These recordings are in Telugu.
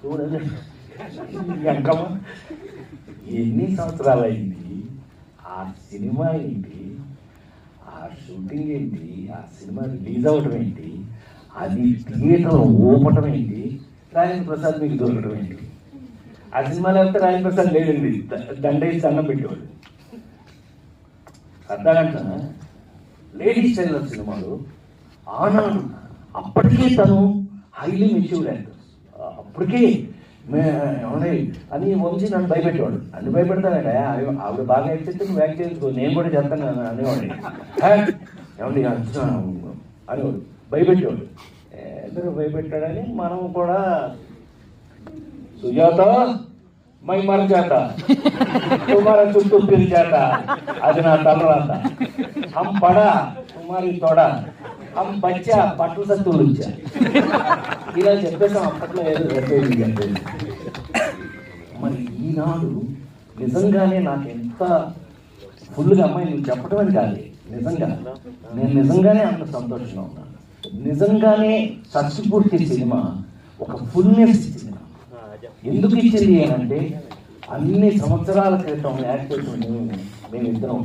చూడలేదు ఎన్ని సంవత్సరాలు అయింది ఆ సినిమా ఏంటి? ఆ షూటింగ్ ఏంటి? ఆ సినిమా రిలీజ్ అవ్వటం ఏంటి? అది థియేటర్ ఊపటం ఏంటి? రాజేంద్ర ప్రసాద్ మీకు దొరకడం ఏంటి? ఆ సినిమా లేకపోతే రాజేంద్ర ప్రసాద్ లేదండి. దండేసి దండం పెట్టేవాడు. అర్థగంట లేడీస్ టైలర్ సినిమాలు. ఆనాడు అప్పటికే తను హైలీ మెచ్యూర్డ్ యాక్టర్ అప్పటికే మే ఏమండి అని వంచి నన్ను భయపెట్టేవాడు అన్ని భయపెడతానండి ఆవిడ ఆవిడ బాగా యాక్ట్ చేస్తే నువ్వు యాక్ట్ చేసుకో నేను కూడా చేస్తాను అని అనేవాడిని "హే, ఏమండి అంటున్నా అనేవాడు భయపెట్టేవాడు ఎందుకు భయపెట్టాడని మనం కూడా సుజాత మై మన చేత తుమార చుట్టూ పిరి చేత అది నా తలరాత హం పడా తుమారి తోడ హం బచ్చా పట్ల సత్తు రుచా ఇలా చెప్పేసాం అప్పట్లో ఏదో చెప్పేది మరి ఈనాడు నిజంగానే నాకు ఎంత ఫుల్గా అమ్మాయి నువ్వు చెప్పడమే అని కాదు నిజంగా. నేను నిజంగానే అంత సంతోషంగా ఉన్నాను. నిజంగానే సత్సుపూర్తి సినిమా ఒక ఫుల్నెస్ సినిమా. ఎందుకు ఇచ్చింది అంటే అన్ని సంవత్సరాల క్రితం యాక్ట్ చేసిన మేము మేమిద్దరం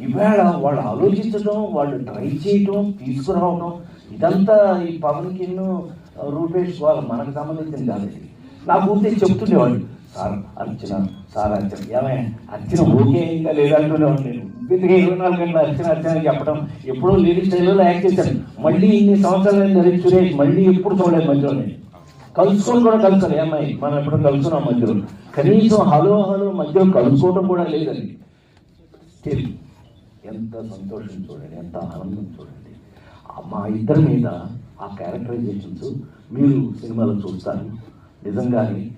ఈవేళ వాళ్ళు ఆలోచించడం వాళ్ళు ట్రై చేయటం తీసుకురావడం ఇదంతా ఈ పవన్ కిన్ను రూపేష్ వాళ్ళు మనకు సంబంధించింది కాదు నాకు ఉంటే చెప్తుండేవాళ్ళు. సార్ అర్చన సార్ అర్చన ఏమైనా అర్చన ఓకే ఇంకా లేదా నేను. ఇందుకే ఇరవై నాలుగు గంటల అర్చన అర్చన అని చెప్పడం? ఎప్పుడో లేడీస్ స్టైల్లో యాక్ట్ చేశాను మళ్ళీ ఇన్ని సంవత్సరాలు జరిగి సురేష్. మళ్ళీ ఎప్పుడు చూడలేదు మధ్యలో నేను. కలుసుకొని కూడా కలుసుకోవాలి ఏమై మనం ఎప్పుడు కలుసుకున్నాం మధ్యలో. కనీసం హలో హలో మధ్యలో కలుసుకోవడం కూడా లేదండి. స్టిల్ ఎంత సంతోషం చూడండి ఎంత ఆనందం చూడండి. మా ఇద్దరి మీద ఆ క్యారెక్టరైజేషన్స్ మీరు సినిమాలో చూస్తారు. నిజంగానే